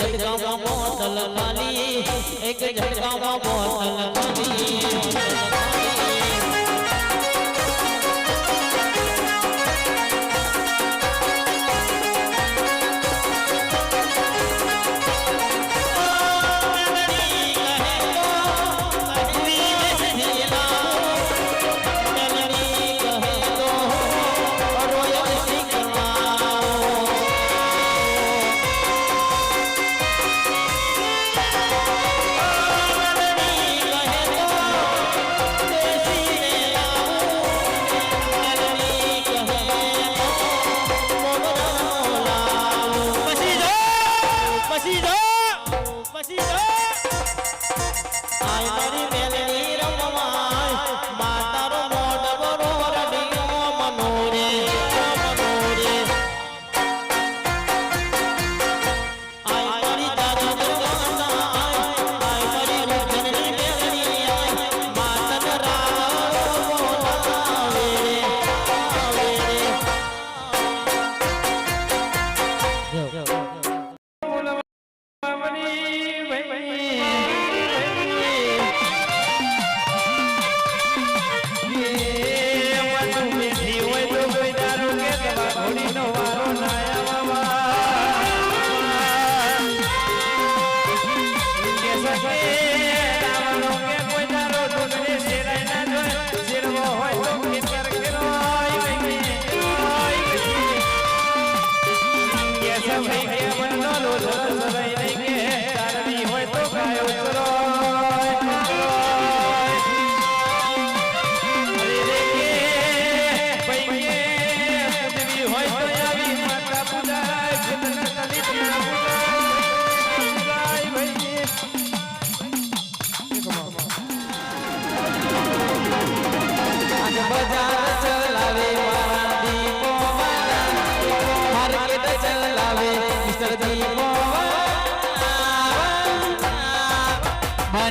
ઝટકામાં બોતલ ખાલી એક ઝટકામાં બોતલ ખાલી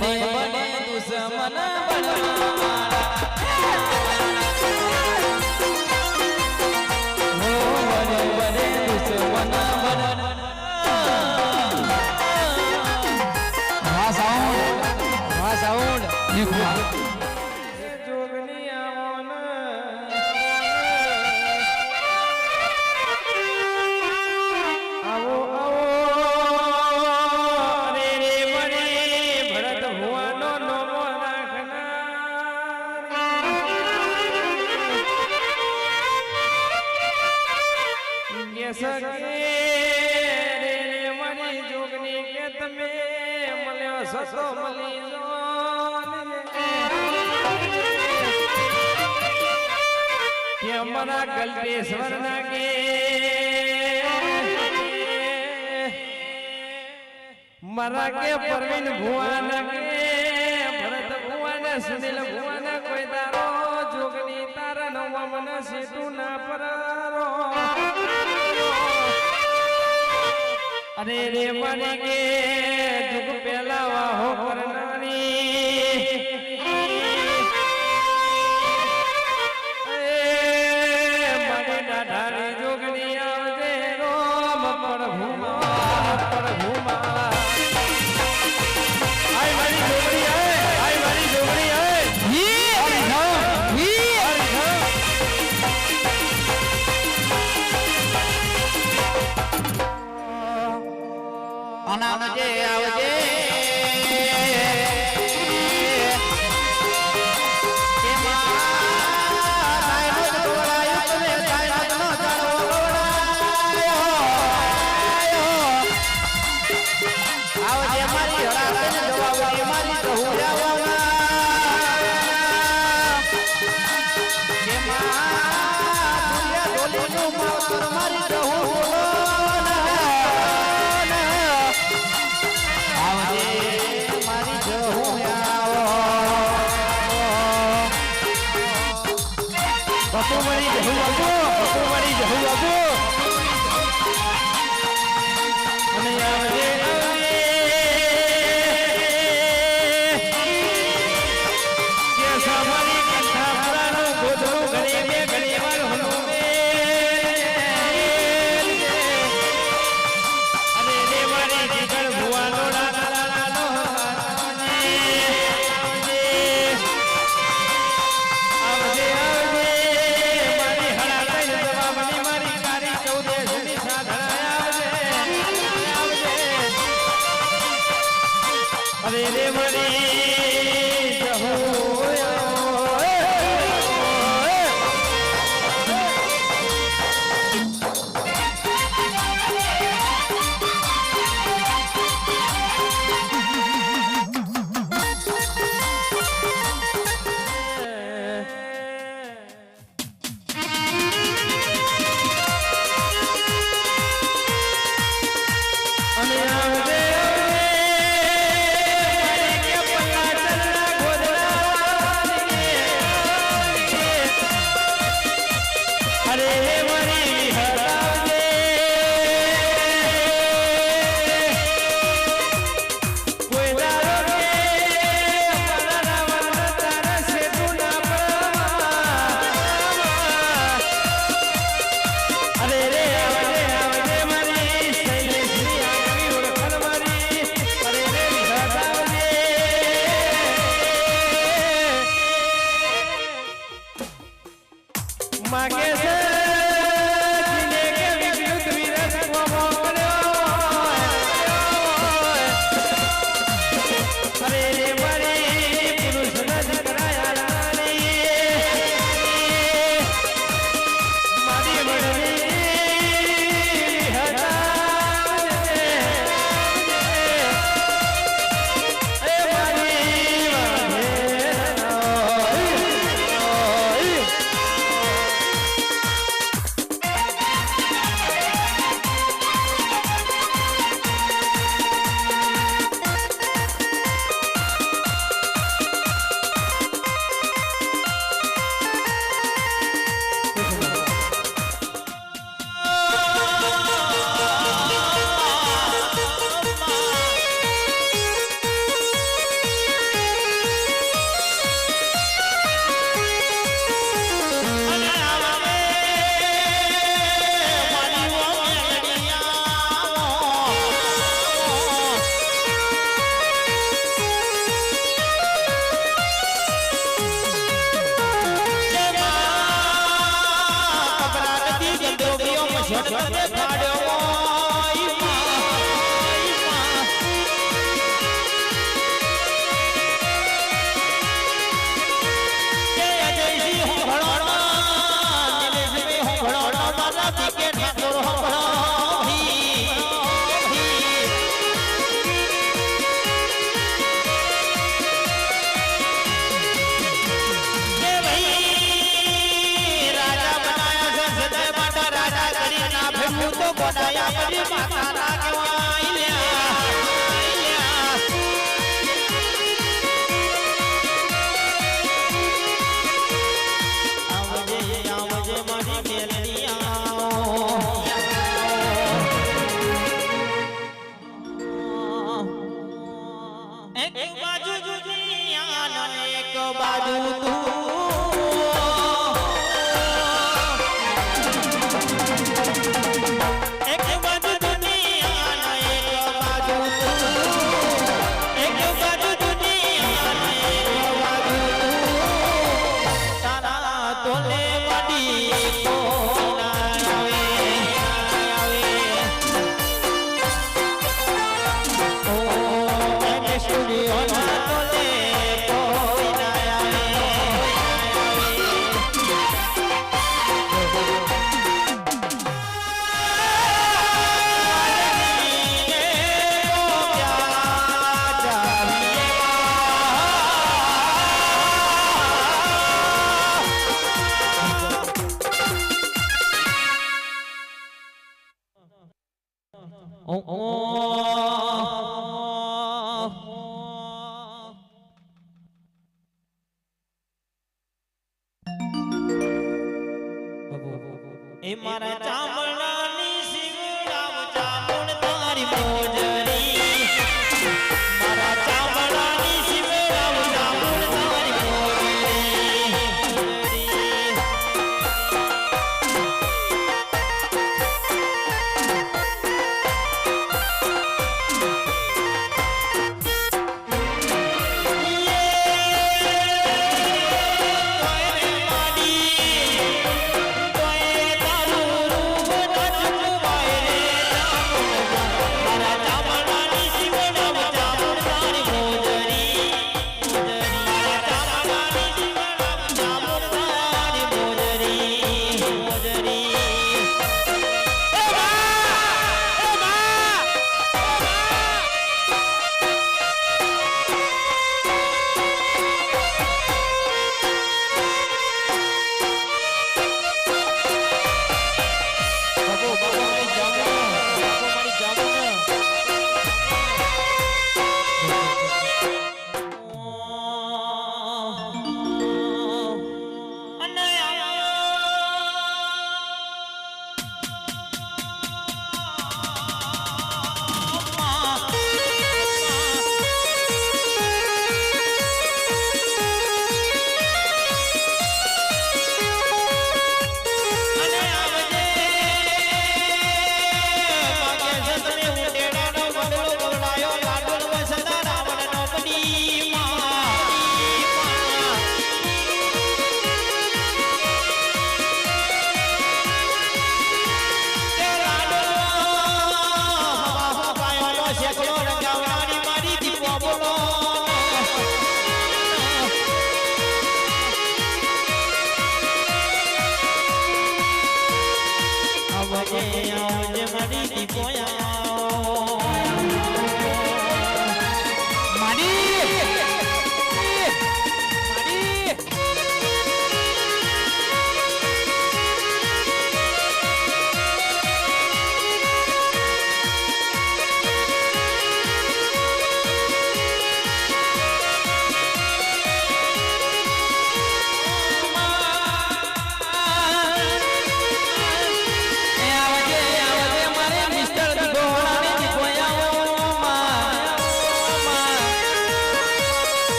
money. સગે મારી જોગની કે તમે મને સસો મળી જો કે અમારા ગલતેશ્વર ના કે મારા કે પરવીન ભુવા ના કે ભરત ભુવા ને સુનિલ ભુવા ના કોઈ તારો જોગની તારા નો મન સીતું ના પરારો. અરે રે મને કે દુઃખ પહેલા વાહો કરના তোমার એ મારા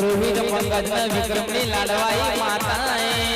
રોહિત પંકજ વિક્રમની લાડવાઈ માતાએ.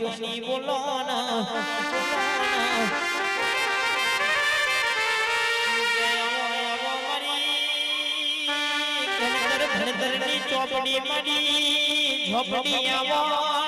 બોલો ચોપડી મળી ઝોપડી આવવાના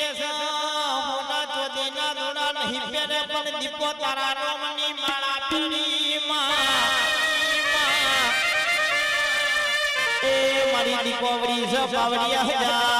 કે પણ દીપો તારા એ મારી દીપોવરી છે પાવડિયા